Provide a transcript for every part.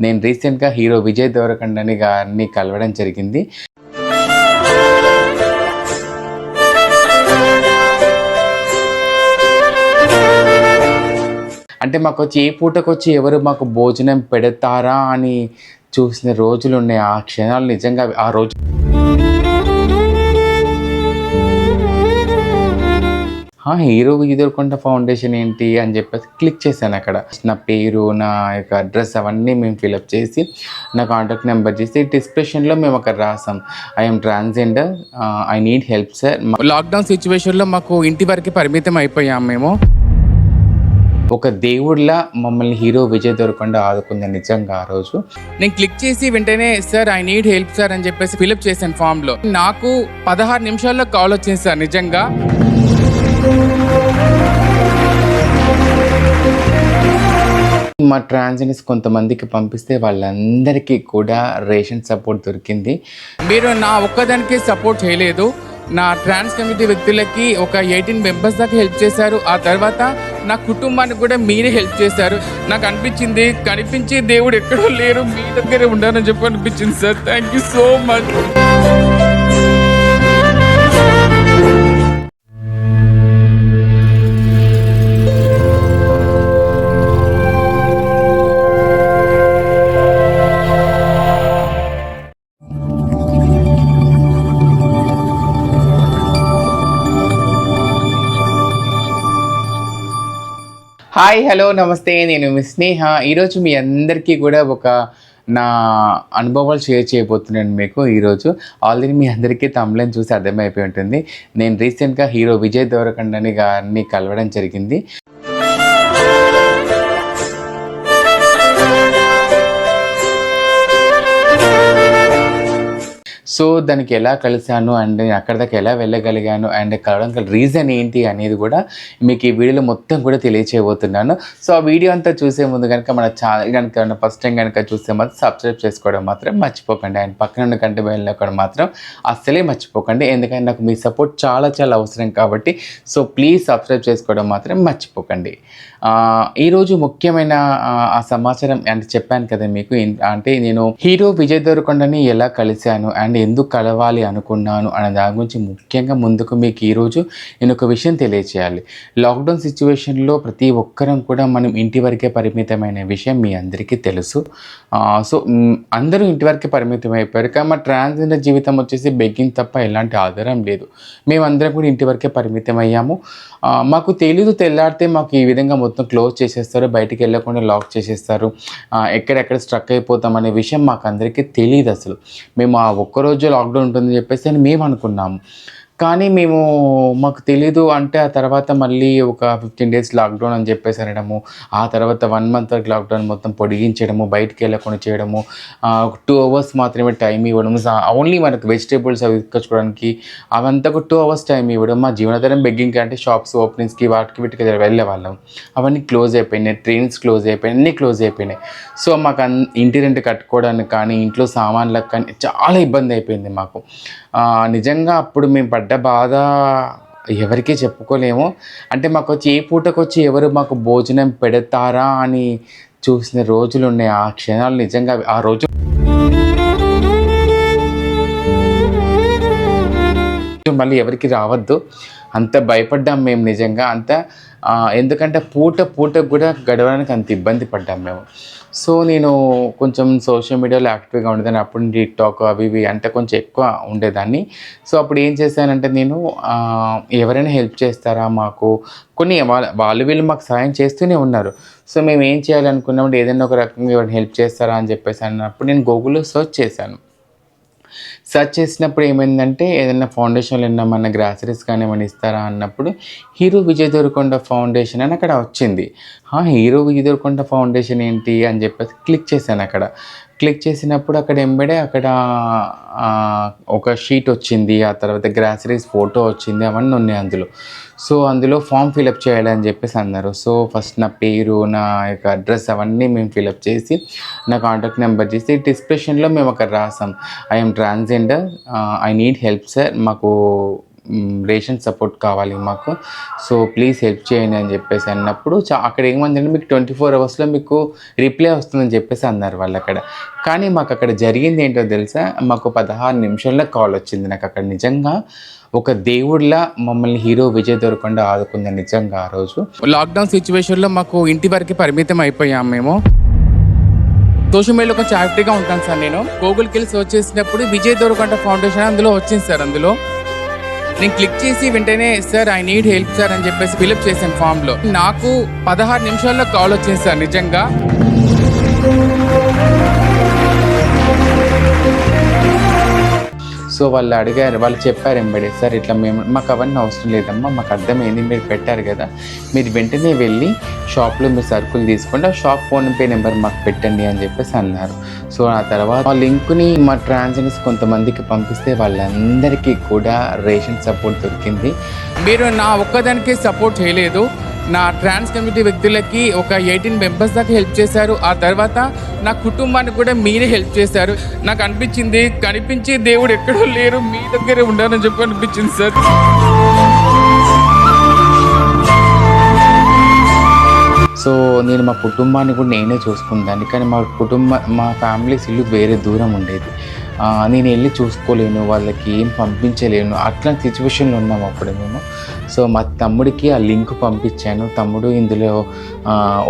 నేను రీసెంట్గా హీరో విజయ్ దేవరకొండని గారిని కలవడం జరిగింది. అంటే మాకు వచ్చి ఏ పూటకు వచ్చి ఎవరు మాకు భోజనం పెడతారా అని చూసిన రోజులు ఉన్నాయి ఆ క్షణాలు నిజంగా ఆ రోజు హీరో ఎదుర్కొంట ఫౌండేషన్ ఏంటి? అని చెప్పేసి క్లిక్ చేశాను అక్కడ. నా పేరు నా యొక్క అడ్రస్ అవన్నీ మేము ఫిలప్ చేసి నా కాంటాక్ట్ నెంబర్ చేసి డిస్క్రిప్షన్లో మేము అక్కడ రాసాం. I'm transgender I need help sir. Lockdown సిచ్యువేషన్లో మాకు ఇంటి వరకు పరిమితం అయిపోయాం మేము. ఒక దేవుడిలా మమ్మల్ని హీరో విజయ్ దొరకొండ ఆదుకుంది నిజంగా ఆ రోజు. నేను క్లిక్ చేసి వెంటనే sir I need help sir అని చెప్పేసి ఫిలప్ చేశాను ఫామ్లో. నాకు పదహారు నిమిషాల్లో కాల్ వచ్చింది సార్ నిజంగా. మా ట్రాన్స్జెండర్స్ కొంతమందికి పంపిస్తే వాళ్ళందరికీ కూడా రేషన్ సపోర్ట్ దొరికింది. మీరు నా ఒక్కదానికి సపోర్ట్ చేయలేదు. నా ట్రాన్స్ కమిటీ వ్యక్తులకి ఒక ఎయిటీన్ మెంబర్స్ దాకా హెల్ప్ చేశారు. ఆ తర్వాత నా కుటుంబానికి కూడా మీరే హెల్ప్ చేశారు. నాకు అనిపించింది కనిపించే దేవుడు ఎక్కడో లేరు. మీ దగ్గరే ఉండాలని చెప్పి అనిపించింది sir. Thank you so much hi hello namaste. నేను మీ స్నేహ. ఈరోజు మీ అందరికీ కూడా ఒక నా అనుభవాలు షేర్ చేయబోతున్నాను మీకు ఈరోజు. ఆల్రెడీ మీ అందరికీ తమిళని చూసి అర్థమైపోయి ఉంటుంది. నేను రీసెంట్గా హీరో విజయ్ దేవరకొండని గారిని కలవడం జరిగింది. సో దానికి ఎలా కలిశాను అండ్ నేను అక్కడ దాకా ఎలా వెళ్ళగలిగాను అండ్ కలవడం గల రీజన్ ఏంటి అనేది కూడా మీకు ఈ వీడియోలో మొత్తం కూడా తెలియచేయబోతున్నాను. సో ఆ వీడియో అంతా చూసే ముందు కనుక మన ఛానల్ కనుక ఫస్ట్ టైం కనుక చూస్తే మాత్రం సబ్స్క్రైబ్ చేసుకోవడం మాత్రం మర్చిపోకండి. అండ్ పక్కన ఉన్న కంటి బయలు కూడా మాత్రం అస్సలే మర్చిపోకండి. ఎందుకంటే నాకు మీ సపోర్ట్ చాలా చాలా అవసరం కాబట్టి సో ప్లీజ్ సబ్స్క్రైబ్ చేసుకోవడం మాత్రం మర్చిపోకండి. ఈరోజు ముఖ్యమైన ఆ, సమాచారం అంటే చెప్పాను కదా మీకు. అంటే నేను హీరో విజయ్ దేవరకొండని ఎలా కలిశాను అండ్ ఎందుకు కలవాలి అనుకున్నాను అనే దాని గురించి ముఖ్యంగా ముందుకు మీకు ఈరోజు నేను ఒక విషయం తెలియచేయాలి. లాక్డౌన్ సిచ్యువేషన్లో ప్రతి ఒక్కరం కూడా మనం ఇంటి వరకే పరిమితమైన విషయం మీ అందరికీ తెలుసు. సో అందరూ ఇంటి వరకే పరిమితం అయిపోయారు. కానీ మా ట్రాన్స్జెండర్ జీవితం వచ్చేసి బెగ్గింగ్ తప్ప ఎలాంటి ఆధారం లేదు. మేమందరం కూడా ఇంటి వరకే పరిమితం అయ్యాము. మాకు తెలీదు తెల్లాడితే మాకు ఈ విధంగా మొత్తం క్లోజ్ చేసేస్తారు. బయటికి వెళ్ళకుండా లాక్ చేసేస్తారు. ఎక్కడెక్కడ స్ట్రక్ అయిపోతాం అనే విషయం మాకు అందరికీ తెలియదు అసలు. మేము ఆ ఒక్కరోజు లాక్డౌన్ ఉంటుందని చెప్పేసి అని మేము అనుకున్నాము. కానీ మేము మాకు తెలీదు అంటే ఆ తర్వాత మళ్ళీ ఒక ఫిఫ్టీన్ డేస్ లాక్డౌన్ అని చెప్పేసి అనడము ఆ తర్వాత వన్ మంత్ వరకు లాక్డౌన్ మొత్తం పొడిగించడము బయటికి వెళ్ళకుండా చేయడము టూ అవర్స్ మాత్రమే టైం ఇవ్వడం ఓన్లీ మనకు వెజిటేబుల్స్ అవి తెచ్చుకోవడానికి అవంతా ఒక టూ అవర్స్ టైం ఇవ్వడం. మా జీవనాధారం బెగ్గింగ్ అంటే షాప్స్ ఓపెనింగ్స్కి వాటికి వీటికి వెళ్ళే వాళ్ళం. అవన్నీ క్లోజ్ అయిపోయినాయి ట్రైన్స్ క్లోజ్ అయిపోయినాయి అన్నీ క్లోజ్ అయిపోయినాయి. సో మాకు అన్ ఇంటి రెంట్ కట్టుకోవడానికి కానీ ఇంట్లో సామాన్లకు కానీ చాలా ఇబ్బంది అయిపోయింది మాకు. నిజంగా అప్పుడు మేము పడ్డ బాధ ఎవరికీ చెప్పుకోలేము. అంటే మాకు వచ్చి ఏ పూటకు వచ్చి ఎవరు మాకు భోజనం పెడతారా అని చూసిన రోజులు ఉన్నాయి ఆ క్షణాలు నిజంగా ఆ రోజు మళ్ళీ ఎవరికి రావద్దు. అంత భయపడ్డాం మేము నిజంగా. అంత ఎందుకంటే పూట పూటకు కూడా గడవడానికి అంత ఇబ్బంది పడ్డాం మేము. సో నేను కొంచెం సోషల్ మీడియాలో యాక్టివ్గా ఉండేదాన్ని. అప్పుడు టిక్టాక్ అవి ఇవి అంటే కొంచెం ఎక్కువ ఉండేదాన్ని. సో అప్పుడు ఏం చేశానంటే నేను ఎవరైనా హెల్ప్ చేస్తారా మాకు? కొన్ని వాళ్ళ వాళ్ళు వీళ్ళు మాకు సాయం చేస్తూనే ఉన్నారు. సో మేము ఏం చేయాలనుకున్నామంటే ఏదైనా ఒక రకంగా ఎవరైనా హెల్ప్ చేస్తారా అని చెప్పేసి అన్నప్పుడు నేను గూగుల్లో సర్చ్ చేశాను. సెర్చ్ చేసినప్పుడు ఏమైందంటే ఏదైనా ఫౌండేషన్లో ఏమన్నా గ్రాసరీస్ కానీ ఏమైనా ఇస్తారా అన్నప్పుడు హీరో విజయ్ దేవరకొండ ఫౌండేషన్ అని అక్కడ వచ్చింది. హీరో విజయ్ దేవరకొండ ఫౌండేషన్ ఏంటి? అని చెప్పేసి క్లిక్ చేశాను అక్కడ. క్లిక్ చేసినప్పుడు అక్కడ ఎంబడే అక్కడ ఒక షీట్ వచ్చింది ఆ తర్వాత గ్రాసరీస్ ఫోటో వచ్చింది అవన్నీ ఉన్నాయి అందులో. సో అందులో ఫామ్ ఫిలప్ చేయాలని చెప్పేసి అన్నారు. సో ఫస్ట్ నా పేరు నా యొక్క అడ్రస్ అవన్నీ మేము ఫిలప్ చేసి నా కాంటాక్ట్ నెంబర్ చేసి డిస్క్రిప్షన్లో మేము అక్కడ రాసాం. I'm transgender I need help sir. మాకు రేషన్ సపోర్ట్ కావాలి మాకు. సో ప్లీజ్ హెల్ప్ చేయండి అని చెప్పేసి అన్నప్పుడు అక్కడ ఏమందంటే మీకు ట్వంటీ ఫోర్ అవర్స్లో మీకు రిప్లై వస్తుందని చెప్పేసి అన్నారు వాళ్ళు అక్కడ. కానీ మాకు అక్కడ జరిగింది ఏంటో తెలుసా? మాకు పదహారు నిమిషాల్లో కాల్ వచ్చింది నాకు అక్కడ నిజంగా. ఒక దేవుడిలా మమ్మల్ని హీరో విజయ్ దేవరకొండ ఆదుకుంది నిజంగా ఆ రోజు. లాక్డౌన్ సిచ్యువేషన్లో మాకు ఇంటి వరకు పరిమితం అయిపోయాం మేము. సోషల్ మీడియాలో కొంచెం యాక్టివ్గా ఉంటాను సార్ నేను. గూగుల్కి వెళ్ళి సర్చ్ చేసినప్పుడు విజయ్ దేవరకొండ ఫౌండేషన్ అందులో వచ్చింది సార్ అందులో. నేను క్లిక్ చేసి వెంటనే sir I need help sir అని చెప్పేసి ఫిలప్ చేశాను ఫామ్లో. నాకు పదహారు నిమిషాల్లో కాల్ వచ్చింది సార్ నిజంగా. సో వాళ్ళు అడిగారు వాళ్ళు చెప్పారు ఎంబడే సార్ ఇట్లా మేము మాకు అవన్నీ అవసరం లేదమ్మా మాకు అర్థమైంది మీరు పెట్టారు కదా. మీరు వెంటనే వెళ్ళి షాప్లో మీరు సరుకులు తీసుకోండి ఆ షాప్ ఫోన్ పే నెంబర్ మాకు పెట్టండి అని చెప్పేసి అన్నారు. సో ఆ తర్వాత ఆ లింక్ని మా ట్రాన్స్జెండర్స్ కొంతమందికి పంపిస్తే వాళ్ళందరికీ కూడా రేషన్ సపోర్ట్ దొరికింది. మీరు నా ఒక్కదానికి సపోర్ట్ చేయలేదు. నా ట్రాన్స్ కమ్యూనిటీ వ్యక్తులకి ఒక ఎయిటీన్ మెంబర్స్ దాకా హెల్ప్ చేశారు. ఆ తర్వాత నా కుటుంబానికి కూడా మీరే హెల్ప్ చేశారు. నాకు అనిపించింది కనిపించే దేవుడు ఎక్కడో లేరు మీ దగ్గరే ఉండాలని చెప్పి అనిపించింది సార్. సో నేను మా కుటుంబాన్ని కూడా నేనే చూసుకుందాన్ని కానీ మా కుటుంబ మా ఫ్యామిలీస్ ఇల్లు వేరే దూరం ఉండేది. నేను వెళ్ళి చూసుకోలేను వాళ్ళకి ఏం పంపించలేను అట్లాంటి సిచ్యువేషన్లో ఉన్నాము అప్పుడు మేము. సో మా తమ్ముడికి ఆ లింక్ పంపించాను. తమ్ముడు ఇందులో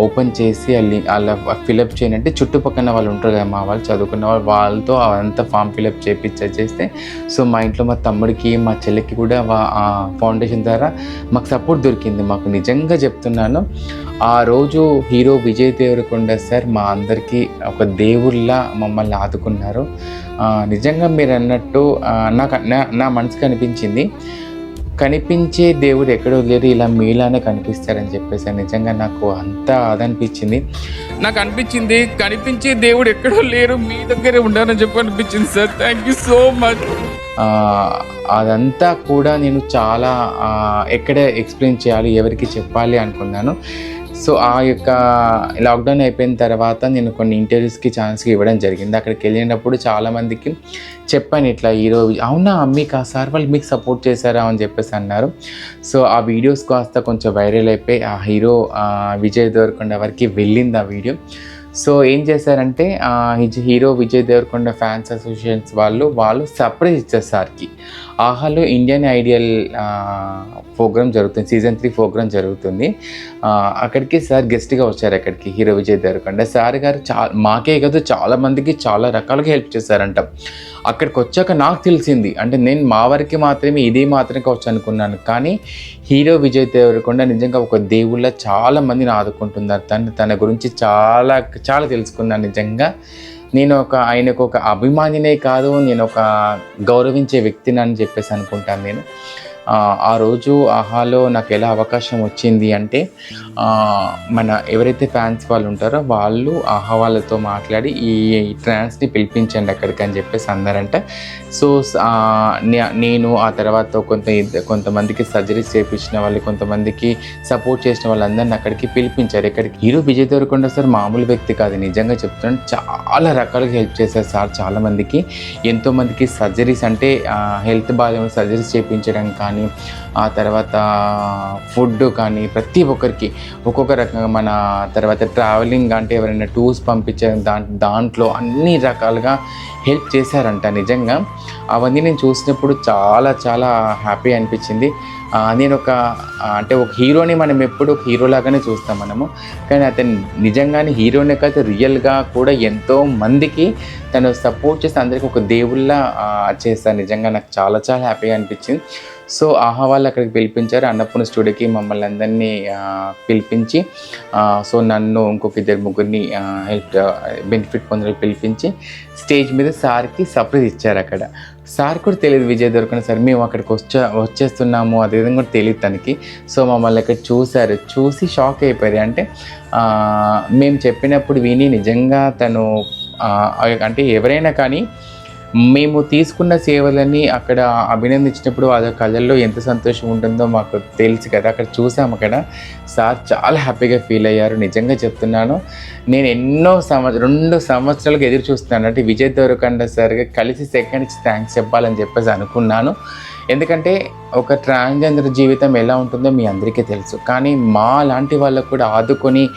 ఓపెన్ చేసి ఆ లింక్ అలా ఫిలప్ చేయనంటే చుట్టుపక్కల వాళ్ళు ఉంటారు కదా మా వాళ్ళు చదువుకున్న వాళ్ళు వాళ్ళతో అంతా ఫామ్ ఫిలప్ చేపించ చేస్తే. సో మా ఇంట్లో మా తమ్ముడికి మా చెల్లికి కూడా ఆ ఫౌండేషన్ ద్వారా మాకు సపోర్ట్ దొరికింది. మాకు నిజంగా చెప్తున్నాను ఆ రోజు హీరో విజయ్ దేవరకొండ సార్ మా అందరికీ ఒక దేవుళ్ళ మమ్మల్ని ఆదుకున్నారు. నిజంగా మీరు అన్నట్టు నాకు నా- నా మనసుకు అనిపించింది. కనిపించే దేవుడు ఎక్కడో లేరు ఇలా మీలానే కనిపిస్తారని చెప్పేసి నిజంగా నాకు అంత అదనిపించింది నాకు అనిపించింది కనిపించే దేవుడు ఎక్కడో లేరు మీ దగ్గరే ఉండాలని చెప్పి అనిపించింది sir. Thank you so much అదంతా కూడా నేను చాలా ఎక్కడ ఎక్స్ప్లెయిన్ చేయాలి ఎవరికి చెప్పాలి అనుకున్నాను. సో ఆ యొక్క లాక్డౌన్ అయిపోయిన తర్వాత నేను కొన్ని ఇంటర్వ్యూస్కి ఛాన్స్కి ఇవ్వడం జరిగింది. అక్కడికి వెళ్ళినప్పుడు చాలామందికి చెప్పాను ఇట్లా హీరో అవునా మీకు ఆ సార్ వాళ్ళు మీకు సపోర్ట్ చేశారా? అని చెప్పేసి అన్నారు. సో ఆ వీడియోస్ కాస్త కొంచెం వైరల్ అయిపోయి ఆ హీరో విజయ్ దేవరకొండ వరకు వెళ్ళింది ఆ వీడియో సో ఏం చేశారంటే hero Vijay Devarakonda fans associations వాళ్ళు వాళ్ళు సర్ప్రైజ్ ఇచ్చారు సార్కి. ఆహాలో ఇండియన్ ఐడియల్ ప్రోగ్రామ్ జరుగుతుంది సీజన్ త్రీ ప్రోగ్రామ్ జరుగుతుంది. అక్కడికి సార్ గెస్ట్గా వచ్చారు అక్కడికి హీరో విజయ్ దేవరకొండ. సార్ గారు చా మాకే కాదు చాలా మందికి చాలా రకాలుగా హెల్ప్ చేశారంట. అక్కడికి వచ్చాక నాకు తెలిసింది అంటే నేను మా వరకు మాత్రమే ఇది మాత్రమే కావచ్చు అనుకున్నాను. కానీ హీరో విజయ్ దేవరకొండ నిజంగా ఒక దేవుళ్ళ చాలా మందిని ఆదుకుంటున్నారు. తను తన గురించి చాలా చాలా తెలుసుకున్నాను నిజంగా. నేను ఒక ఆయనకు ఒక అభిమానినే కాదు నేను ఒక గౌరవించే వ్యక్తిని అని చెప్పేసి అనుకుంటాను నేను. ఆ, రోజు ఆహాలో నాకు ఎలా అవకాశం వచ్చింది అంటే మన ఎవరైతే ఫ్యాన్స్ వాళ్ళు ఉంటారో వాళ్ళు ఆహా వాళ్ళతో మాట్లాడి ఈ ట్రాన్స్ని పిలిపించండి అక్కడికి అని చెప్పేసి అన్నారంట. సో నేను ఆ తర్వాత కొంత కొంతమందికి సర్జరీస్ చేయించిన వాళ్ళు కొంతమందికి సపోర్ట్ చేసిన వాళ్ళందరిని అక్కడికి పిలిపించారు. ఇక్కడికి హీరో విజయ్ దొరకొండ సార్ మామూలు వ్యక్తి కాదు నిజంగా చెప్తున్నాను. చాలా రకాలుగా హెల్ప్ చేశారు సార్ చాలామందికి ఎంతోమందికి సర్జరీస్ అంటే హెల్త్ బాధ్యత సర్జరీస్ చేయించడం కానీ కానీ ఆ తర్వాత ఫుడ్ కానీ ప్రతి ఒక్కరికి ఒక్కొక్క రకంగా మన తర్వాత ట్రావెలింగ్ అంటే ఎవరైనా టూర్స్ పంపించే దా దాంట్లో అన్ని రకాలుగా హెల్ప్ చేశారంట నిజంగా. అవన్నీ నేను చూసినప్పుడు చాలా చాలా హ్యాపీ అనిపించింది. నేను ఒక అంటే ఒక హీరోని మనం ఎప్పుడు ఒక హీరో లాగానే చూస్తాం మనము. కానీ అతను నిజంగానే హీరోనే కాదు రియల్గా కూడా ఎంతో మందికి తను సపోర్ట్ చేసి అందరికీ ఒక దేవుళ్ళ చేస్తాను నిజంగా నాకు చాలా చాలా హ్యాపీగా అనిపించింది. సో ఆహా వాళ్ళు అక్కడికి పిలిపించారు. అన్నపూర్ణ స్టూడియోకి మమ్మల్ని అందరినీ పిలిపించి సో నన్ను ఇంకొక ఇద్దరు ముగ్గురిని హెల్ప్ బెనిఫిట్ పొందడానికి పిలిపించి స్టేజ్ మీద సార్కి సర్ప్రైజ్ ఇచ్చారు అక్కడ. సార్ కూడా తెలియదు విజయ్ దొరకని సార్ మేము అక్కడికి వచ్చా వచ్చేస్తున్నాము అదే విధంగా కూడా తెలియదు తనకి. సో మమ్మల్ని అక్కడ చూశారు. చూసి షాక్ అయిపోయారు. అంటే మేము చెప్పినప్పుడు విని నిజంగా తను అంటే ఎవరైనా కానీ మేము తీసుకున్న సేవలని అక్కడ అభినందించినప్పుడు వాళ్ళ కళ్ళల్లో ఎంత సంతోషం ఉంటుందో మాకు తెలుసు కదా అక్కడ చూసాము అక్కడ సార్ చాలా హ్యాపీగా ఫీల్ అయ్యారు నిజంగా చెప్తున్నాను. నేను ఎన్నో సంవత్సరం రెండు సంవత్సరాలకు ఎదురు చూస్తున్నాను. అంటే విజయ్ దొరకండ సార్గా కలిసి సెకండ్ ఇచ్చి థ్యాంక్స్ చెప్పాలని చెప్పేసి అనుకున్నాను. ఎందుకంటే ఒక ట్రాన్స్జెండర్ జీవితం ఎలా ఉంటుందో మీ అందరికీ తెలుసు. కానీ మా లాంటి వాళ్ళకు కూడా ఆదుకొని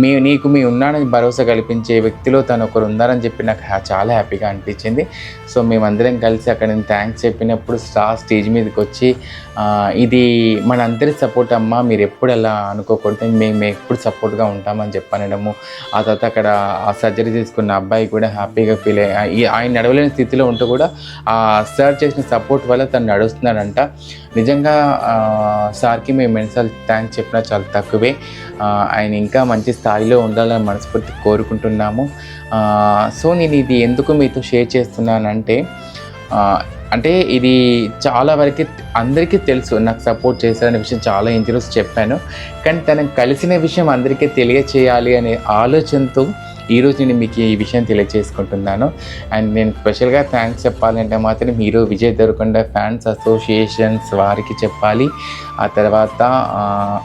మీ నీకు మీ ఉన్నానని భరోసా కల్పించే వ్యక్తిలో తను ఒకరు ఉన్నారని చెప్పి నాకు చాలా హ్యాపీగా అనిపించింది. సో మేమందరం కలిసి అక్కడ నేను థ్యాంక్స్ చెప్పినప్పుడు స్టార్ స్టేజ్ మీదకి వచ్చి ఇది మన అందరి సపోర్ట్ అమ్మా మీరు ఎప్పుడు అలా అనుకోకూడదు మేము ఎప్పుడు సపోర్ట్గా ఉంటామని చెప్పనడము. ఆ తర్వాత అక్కడ ఆ సర్జరీ తీసుకున్న అబ్బాయి కూడా హ్యాపీగా ఫీల్ అయ్యి. ఆయన నడవలేని స్థితిలో ఉంటూ కూడా ఆ సార్ చేసిన సపోర్ట్ వల్ల తను నడుస్తున్నాడంట. నిజంగా సార్కి మేము ఎన్నిసార్లు థ్యాంక్స్ చెప్పినా చాలా తక్కువే. ఆయన ఇంకా మంచి స్థాయిలో ఉండాలని మనస్ఫూర్తి కోరుకుంటున్నాము. సో నేను ఇది ఎందుకు మీతో షేర్ చేస్తున్నానంటే అంటే ఇది చాలా వరకు అందరికీ తెలుసు నాకు సపోర్ట్ చేశారనే విషయం చాలా ఇంటర్వ్యూస్ చెప్పాను. కానీ తనకు కలిసిన విషయం అందరికీ తెలియచేయాలి అనే ఆలోచనతో ఈరోజు నేను మీకు ఈ విషయం తెలియజేసుకుంటున్నాను అండ్ నేను స్పెషల్గా థ్యాంక్స్ చెప్పాలంటే మాత్రం మీరు విజయ్ దొరకొండ ఫ్యాన్స్ అసోసియేషన్స్ వారికి చెప్పాలి. ఆ తర్వాత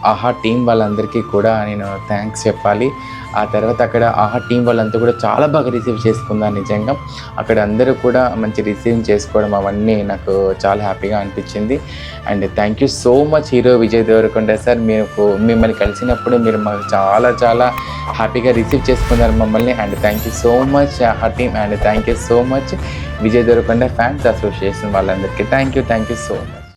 ఆహా టీం వాళ్ళందరికీ కూడా నేను థ్యాంక్స్ చెప్పాలి. ఆ తర్వాత అక్కడ ఆహా టీం వాళ్ళంతా కూడా చాలా బాగా రిసీవ్ చేసుకున్నారు నిజంగా. అక్కడ అందరూ కూడా మంచి రిసీవ్ చేసుకోవడం అవన్నీ నాకు చాలా హ్యాపీగా అనిపించింది. And thank you so much hero Vijay Devarakonda sir. మీరు మిమ్మల్ని కలిసినప్పుడు మీరు మాకు చాలా చాలా హ్యాపీగా రిసీవ్ చేసుకున్నారు మమ్మల్ని. And thank you so much Aha team and thank you so much Vijay Devarakonda fans association వాళ్ళందరికీ. Thank you thank you so much.